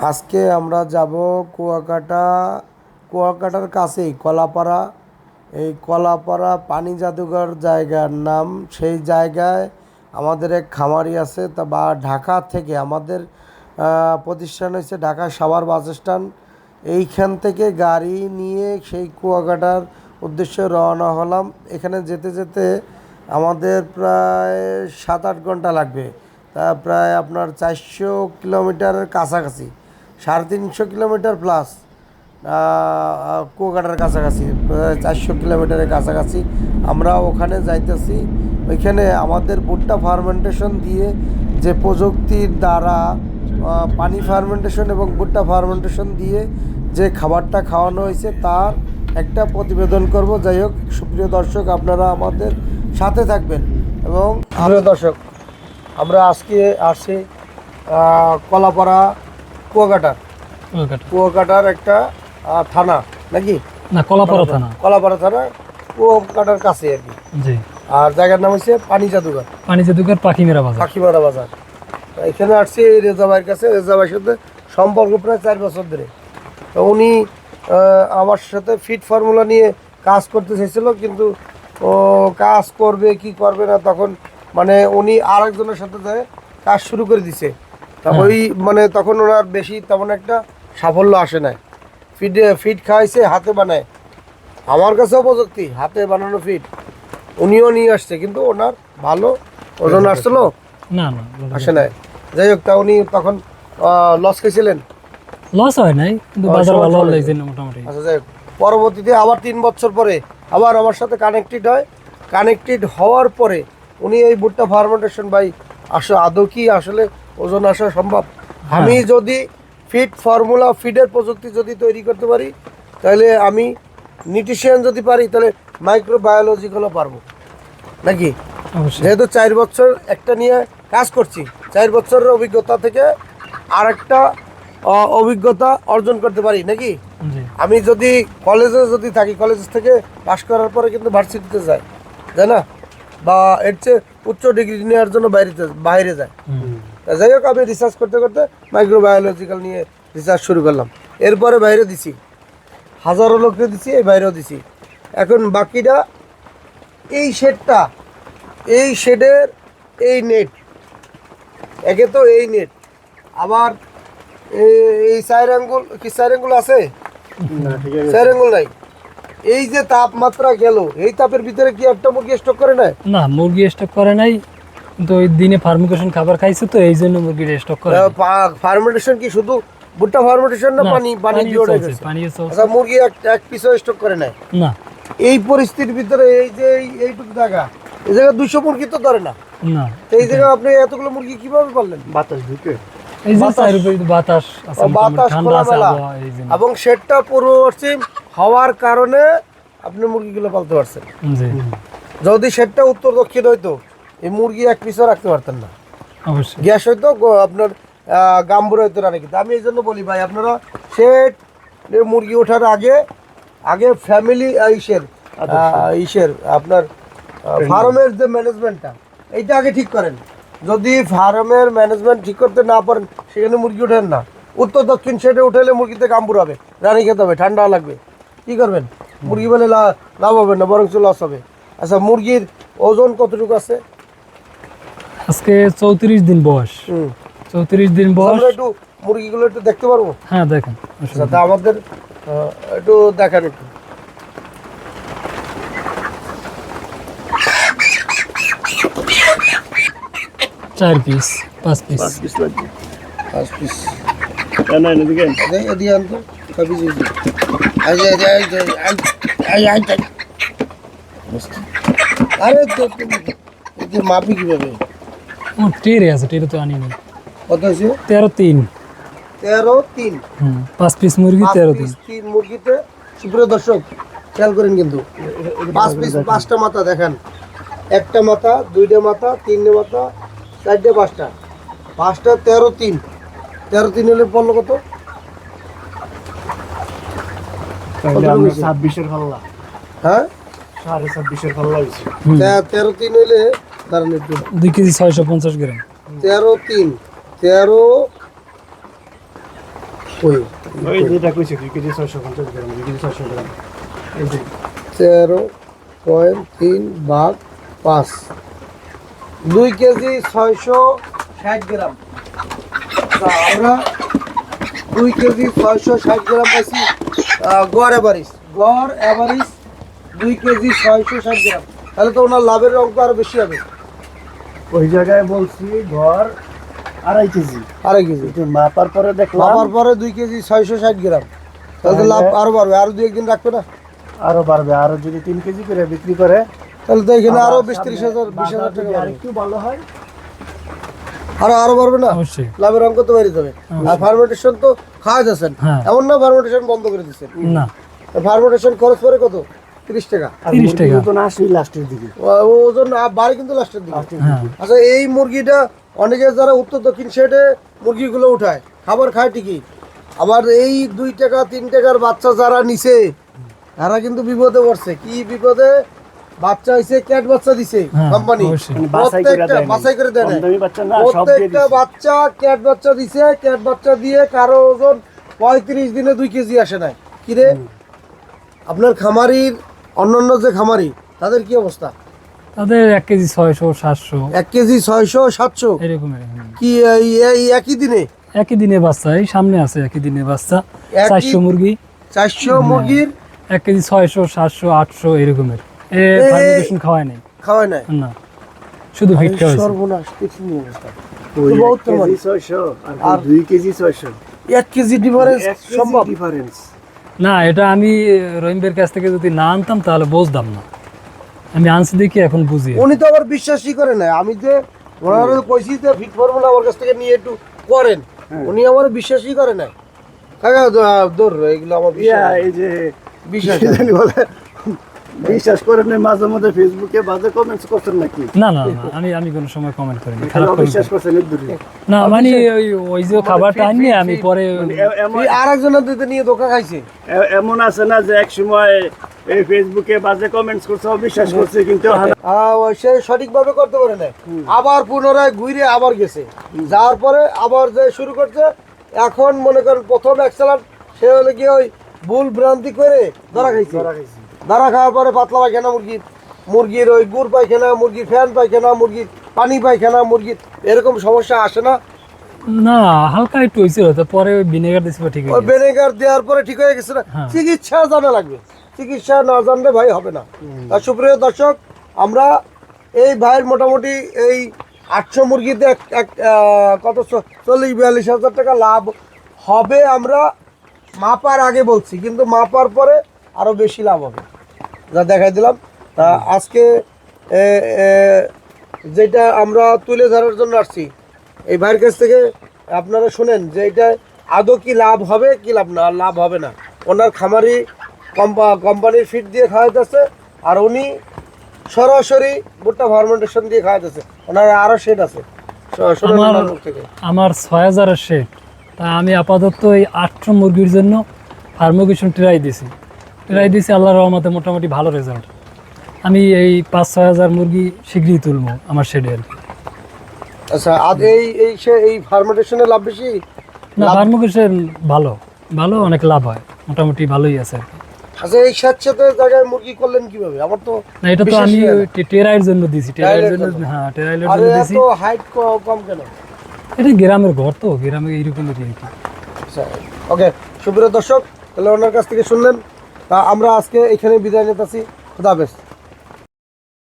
আজকে আমরা যাব কুয়াকাটা, কুয়াকাটার কাছেই কলাপাড়া। এই কলাপাড়া পানি জাদুঘর জায়গার নাম। সেই জায়গায় আমাদের এক খামারি আছে, তা বা ঢাকা থেকে আমাদের প্রতিষ্ঠান হচ্ছে ঢাকা সাভার বাস স্ট্যান্ড। এইখান থেকে গাড়ি নিয়ে সেই কুয়াকাটার উদ্দেশ্যে রওনা হলাম। এখানে যেতে যেতে আমাদের প্রায় সাত আট ঘণ্টা লাগবে। তা প্রায় আপনার চারশো কিলোমিটারের কাছাকাছি। সাড়ে তিনশো কিলোমিটার প্লাস কুয়াকাটার কাছাকাছি চারশো কিলোমিটারের কাছাকাছি। আমরা ওখানে যাইতেছি। ওইখানে আমাদের ভুট্টা ফার্মেন্টেশন দিয়ে যে প্রযুক্তির দ্বারা পানি ফার্মেন্টেশন এবং ভুট্টা ফার্মেন্টেশন দিয়ে যে খাবারটা খাওয়ানো হয়েছে তার একটা প্রতিবেদন করব। যাই হোক সুপ্রিয় দর্শক আপনারা আমাদের সাথে থাকবেন এবং প্রিয় দর্শক আমরা আজকে আহ, কলাপাড়া কুয়াকাটা। কুয়াকাটার একটা থানা নাকি? না কলাপাড়া থানা। কলাপাড়া থানা কুয়াকাটার কাছে আর কি। জি। আর জায়গার নাম হচ্ছে পানি জাদুঘর পানি জাদুঘর পাখিমেরা বাজার। পাখিমারা বাজার। এখানে আসছি রেজা ভাইয়ের কাছে। রেজা ভাইয়ের সাথে সম্পর্ক প্রায় চার বছর ধরে। তো উনি আমার সাথে ফিট ফর্মুলা নিয়ে কাজ করতে চেয়েছিল কিন্তু ও কাজ করবে কি করবে না তখন মানে উনি আরেকজনের সাথে কাজ শুরু করে দিছে। তা হ্যাঁ। ওই মানে তখন ওনার বেশি তেমন একটা সাফল্য আসে নাই। ফিট ফিট খাওয়াইছে হাতে বানায়। আমার কাছেও প্রযুক্তি হাতে বানানো ফিট উনিও নিয়ে আসছে কিন্তু ওনার ভালো ওজন আসছিল। না না আসে নাই। যাই হোক তা উনি তখন লস খেয়েছিলেন? লস হয় নাই কিন্তু বাজার ভালো লাগছে মোটামুটি। আচ্ছা যাই হোক পরবর্তীতে আবার তিন বছর পরে আবার আমার সাথে কানেক্টেড হয়। কানেক্টেড হওয়ার পরে উনি এই ভুট্টা ফার্মেন্টেশন ভাই আসলে আদৌ কি আসলে ওজন আসা সম্ভব। আমি যদি ফিড ফর্মুলা ফিডের প্রযুক্তি যদি তৈরি করতে পারি তাহলে আমি নিউট্রিশিয়ান যদি পারি তাহলে মাইক্রোবায়োলজিগুলো পারব। নাকি? যেহেতু চার বছর একটা নিয়ে কাজ করছি চার বছরের অভিজ্ঞতা থেকে আর একটা অভিজ্ঞতা অর্জন করতে পারি নাকি? আমি যদি কলেজে যদি থাকি কলেজ থেকে পাশ করার পরে কিন্তু ভার্সিটিতে যাই তাই না? বা এর চেয়ে উচ্চ ডিগ্রি নেওয়ার জন্য বাইরে বাইরে যায়। তা যাই হোক আমি রিসার্চ করতে করতে মাইক্রোবায়োলজিক্যাল নিয়ে রিসার্চ শুরু করলাম। এরপরে বাইরে দিছি। হাজারো লোককে দিছি এই বাইরেও দিছি। এখন বাকিটা এই শেডটা এই শেডের এই নেট একে তো এই নেট আবার এই চার আঙ্গুল কি চার আঙ্গুল আছে। চার আঙ্গুল নাই। এই যে তাপমাত্রা গেল এই তাপের ভিতরে কি একটা মুরগি স্টক করে নেয় না মুরগি স্টক করে নাই। কিন্তু ওই দিনে ফার্মিকেশন খাবার খাইছে তো এই জন্য স্টক করে নাই। ফার্মেন্টেশন কি শুধু ভুট্টা ফার্মেন্টেশন না পানি পানি চলছে, গেছে? পানিও আচ্ছা মুরগি এক এক পিসও স্টক করে নেয় না। এই পরিস্থিতির ভিতরে এই যে এইটুকু জায়গা এই জায়গায় দুশো মুরগি তো ধরে না। না। এই জায়গায় আপনি এতগুলো মুরগি কীভাবে পারলেন বাতাস ঢুকে। এই যে বাতাস- বাতাস আছে বাতাস ঠান্ডা আছে খোলামেলা। আবহাওয়া এই জন্য। এবং শেডটা পূর্ব পশ্চিম হওয়ার কারণে আপনি মুরগিগুলো পালতে পারছেন। জি। যদি শেডটা উত্তর দক্ষিণ হইতো এই মুরগি এক পিসও রাখতে পারতেন না। অবশ্যই। গ্যাস হয়তো আপনার গাম্বুর হয়তো রাখে কিন্তু। আমি এই জন্য বলি ভাই আপনারা শেড মুরগি ওঠার আগে আগে ফ্যামিলি ইসের ইসের আপনার ফার্মের যে ম্যানেজমেন্টটা এইটা আগে ঠিক করেন। যদি ফার্মের ম্যানেজমেন্ট ঠিক করতে না পারেন সেখানে মুরগি ওঠেন না। উত্তর দক্ষিণ শেডে উঠালে মুরগিতে কাম্বুর হবে রানি খেতে হবে ঠান্ডা লাগবে। কি করবেন? মুরগি বলে লাভ হবে না বরং লস হবে। আচ্ছা মুরগির ওজন কতটুকু আছে? আজকে চৌত্রিশ দিন বয়স হুম চৌত্রিশ দিন বয়স আমরা একটু মুরগিগুলো একটু দেখতে পারব হ্যাঁ দেখেন আচ্ছা তা আমাদের আহ, একটু দেখান একটু চার পিস পাঁচ পিস পিস লাগবে পাঁচ পিস এদিকে এদিকে আনতো ছয় পিস এদিকে। এই যে, এই যে, এই যে, এই, এই, এই, এই। আরে তো তো- এই যে মাপি কীভাবে ও টেরে আছে টেরে তো আনিনি কত হয়েছে? তেরো তিন। তেরো তিন। হুম পাঁচ পিস মুরগি তেরো তিন। তিন মুরগিতে। সুপ্রিয় দর্শক খেয়াল করেন কিন্তু পাঁচ পিস পাঁচটা মাথা দেখেন। একটা মাথা দুইটা মাথা তিনটে মাথা চারটে পাঁচটা। পাঁচটা তেরো তিন। তেরো তিন হলে পড়ল কত? ছাব্বিশের পাল্লা। হ্যাঁ? সাড়ে ছাব্বিশের পাল্লা হয়েছে। তেরো তিন একটু দুই কেজি ছয়শো পঞ্চাশ গ্রাম। তেরো তিন তেরো ওই ওই যেটা কইছে দুই কেজি ছয়শো পঞ্চাশ গ্রাম দুই কেজি ছয়শো গ্রাম। এই যে। তেরো পয়েন্ট তিন ভাগ পাঁচ। দুই কেজি ছয়শো ষাট গ্রাম। তা আমরা দুই কেজি ছয়শো ষাট গ্রাম পাইছি আহ, গড় অ্যাভারেজ গড় অ্যাভারেজ দুই কেজি ছয়শো ষাট গ্রাম। তাহলে তো ওনার লাভের অঙ্ক আরও বেশি হবে। ওই জায়গায় বলছি ঘর আড়াই কেজি। আড়াই কেজি। একটু মাপার পরে দেখলাম। মাপার পরে দুই কেজি ছয়শো ষাট গ্রাম। তাহলে লাভ আরও বাড়বে আরও দুই একদিন রাখবে না? আরও বাড়বে আরও যদি তিন কেজি করে বিক্রি করে তাহলে তো এখানে আরও বিশ ত্রিশ হাজার বিশ হাজার টাকা। আরেকটু ভালো হয় আরও আরও বাড়বে না? লাভের অঙ্ক তো বেরিয়ে যাবে আর ফার্মেন্টেশন তো খাওয়া যাচ্ছেন হ্যাঁ। এমন না ফার্মেন্টেশন বন্ধ করে দিচ্ছেন না। ফার্মেন্টেশন খরচ পরে কত? তিরিশ টাকা। 30 মুরগির টাকা। লাস্টের দিকে। ওজন আ- বাড়ে কিন্তু লাস্টের দিকে। লাস্টের হ্যাঁ। আচ্ছা এই মুরগিটা অনেকে যারা উত্তর দক্ষিণ সাইডে মুরগিগুলো উঠায় খাবার খায় ঠিকই। আবার এই দুই টাকা তিন টাকার বাচ্চা যারা নিছে তারা কিন্তু বিপদে পড়ছে। কি বিপদে? বাচ্চা হইছে ক্যাট বাচ্চা দিছে হ্যাঁ, কোম্পানি করে প্রত্যেকটা বাছাই করে দেয় না প্রত্যেকটা বাচ্চা ক্যাট বাচ্চা দিছে ক্যাট বাচ্চা দিয়ে কারও ওজন পঁয়ত্রিশ দিনে দুই কেজি আসে নাই। কিরে আপনার খামারির অন্যান্য যে খামারি তাদের কি অবস্থা? তাদের এক কেজি ছয়শো সাতশো। এক কেজি ছয়শো সাতশো? এরকম। কি এই- একই দিনে? একই দিনে বাচ্চা এই সামনে আছে একই দিনে বাচ্চা। চারশো মুরগি। চারশো মুরগির? এক কেজি ছয়শো সাতশো আটশো এরকমের। এ খাওয়ায় নাই। খাওয়ায় নাই? না। শুধু ভিট সর্বনাশ দেখছি অবস্থা। বহুত এক কেজি ছয়শো আর আর- দুই কেজি ছয়শো। এক কেজি ডিফারেন্স সম্ভব? ডিফারেন্স না এটা আমি রহিমদের কাছ থেকে যদি না আনতাম তাহলে বুঝতাম না। আমি আনছি দেখি এখন বুঝি। উনি তো আবার বিশ্বাসই করে না আমি যে ওনার কইছি যে ফিট ফর্মুলা আমার কাছ থেকে নিয়ে একটু করেন। হ্যাঁ। উনি আমার বিশ্বাসই করে না কাকা দূর এগুলো আমার বিশ্বাস এই যে বিশ্বাস জানি বলে বিশ্বাস করেন মাঝে মধ্যে ফেসবুকে বাজে কমেন্টস করছেন নাকি? না না না আমি আমি কোনো সময় কমেন্ট খালি খারাপ comment করছেন না মানে ওই ওই যে খাবারটা আনি আমি পরে মানে আর একজনের দিতে নিয়ে ধোকা খাইছে। এমন আছে না যে এক সময় এই ফেসবুকে বাজে কমেন্টস করছে অবিশ্বাস করছে কিন্তু হানা- সে সঠিকভাবে করতে পারে না আবার পুনরায় ঘুরে আবার গেছে। যাওয়ার পরে আবার যে শুরু করছে এখন মনে করেন প্রথম এক্সেলার সে হলে কি ওই ভুল ভ্রান্তি করে ধরা খাইছে। ধরা খাইছে। ধরা খাওয়ার পরে পাতলা পায়খানা মুরগির মুরগির ওই গুড় পায়খানা মুরগির ফ্যান পায়খানা মুরগির পানি পায়খানা মুরগির এরকম সমস্যা আসে না? না হালকা একটু হয়েছিল পরে ভিনেগার দিয়েছিল ঠিক ওই হয়ে ভিনেগার দেওয়ার পরে ঠিক হয়ে গেছে না? হ্যাঁ। চিকিৎসা জানা লাগবে। চিকিৎসা না জানলে ভাই হবে না। আর সুপ্রিয় দর্শক আমরা এই ভাইয়ের মোটামুটি এই আটশো মুরগিতে এক এক কত চল্লিশ বিয়াল্লিশ হাজার টাকা লাভ হবে আমরা মাপার আগে বলছি কিন্তু মাপার পরে আরও বেশি লাভ হবে। যা দেখাই দিলাম। তা আজকে যেটা আমরা তুলে ধরার জন্য আসছি এই ভাইয়ের কাছ থেকে আপনারা শুনেন যে এটা আদৌ কি লাভ হবে কি লাভ না লাভ হবে না। ওনার খামারি কম্পা- কোম্পানির ফিট দিয়ে খাওয়াইতেছে আর উনি সরাসরি ভুট্টা ফার্মেন্টেশন দিয়ে খাওয়াইতেছে। ওনার আরও শেড আছে। আমার ছয় হাজারের শেড তা আমি আপাতত এই আটশো মুরগির জন্য ফার্মোকেশন ট্রাই দিছি। ট্রাই দিছি আল্লাহর রহমতে মোটামুটি ভালো রেজাল্ট আমি এই পাঁচ ছয় হাজার মুরগি শীঘ্রই তুলবো আমার শেডে আর কি। আচ্ছা আর এই এই সে এই ফার্মেন্টেশনে লাভ বেশি? না ভালো। ভালো অনেক লাভ হয়। মোটামুটি ভালোই আছে আর কি। আচ্ছা এই স্যাঁতস্যাঁতে জায়গায় মুরগি করলেন কীভাবে? আমার তো না এটা তো আমি না। টেরাইয়ের জন্য দিছি। টেরাইয়ের জন্য জন্য। হ্যাঁ টেরাইয়ের আর জন্য এত হাইট কম কেন? এটা গ্রামের ঘর তো গ্রামে এইরকমের আর কি আচ্ছা ওকে সুপ্রিয় দর্শক তাহলে ওনার কাছ থেকে শুনলেন। তা আমরা আজকে এখানে বিদায় নিতেছি। খুদাবেশ